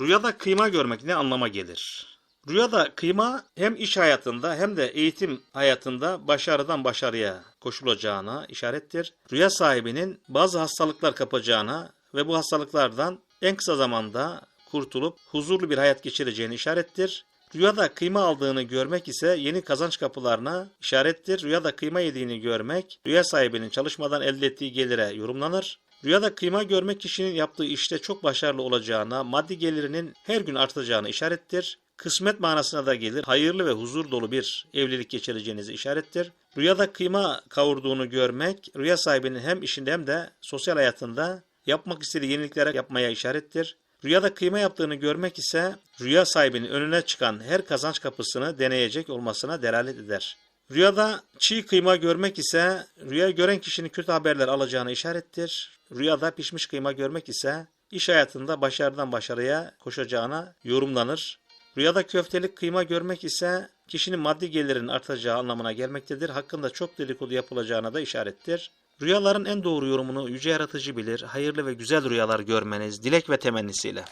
Rüyada kıyma görmek ne anlama gelir? Rüyada kıyma hem iş hayatında hem de eğitim hayatında başarıdan başarıya koşulacağına işarettir. Rüya sahibinin bazı hastalıklar kapacağına ve bu hastalıklardan en kısa zamanda kurtulup huzurlu bir hayat geçireceğini işarettir. Rüyada kıyma aldığını görmek ise yeni kazanç kapılarına işarettir. Rüyada kıyma yediğini görmek, rüya sahibinin çalışmadan elde ettiği gelire yorumlanır. Rüyada kıyma görmek kişinin yaptığı işte çok başarılı olacağına, maddi gelirinin her gün artacağına işarettir. Kısmet manasına da gelir. Hayırlı ve huzur dolu bir evlilik geçireceğinizi işarettir. Rüyada kıyma kavurduğunu görmek, rüya sahibinin hem işinde hem de sosyal hayatında yapmak istediği yeniliklere yapmaya işarettir. Rüyada kıyma yaptığını görmek ise rüya sahibinin önüne çıkan her kazanç kapısını deneyecek olmasına delalet eder. Rüyada çiğ kıyma görmek ise rüya gören kişinin kötü haberler alacağını işarettir. Rüyada pişmiş kıyma görmek ise iş hayatında başarıdan başarıya koşacağına yorumlanır. Rüyada köftelik kıyma görmek ise kişinin maddi gelirinin artacağı anlamına gelmektedir. Hakkında çok dedikodu yapılacağına da işarettir. Rüyaların en doğru yorumunu yüce yaratıcı bilir. Hayırlı ve güzel rüyalar görmeniz dilek ve temennisiyle.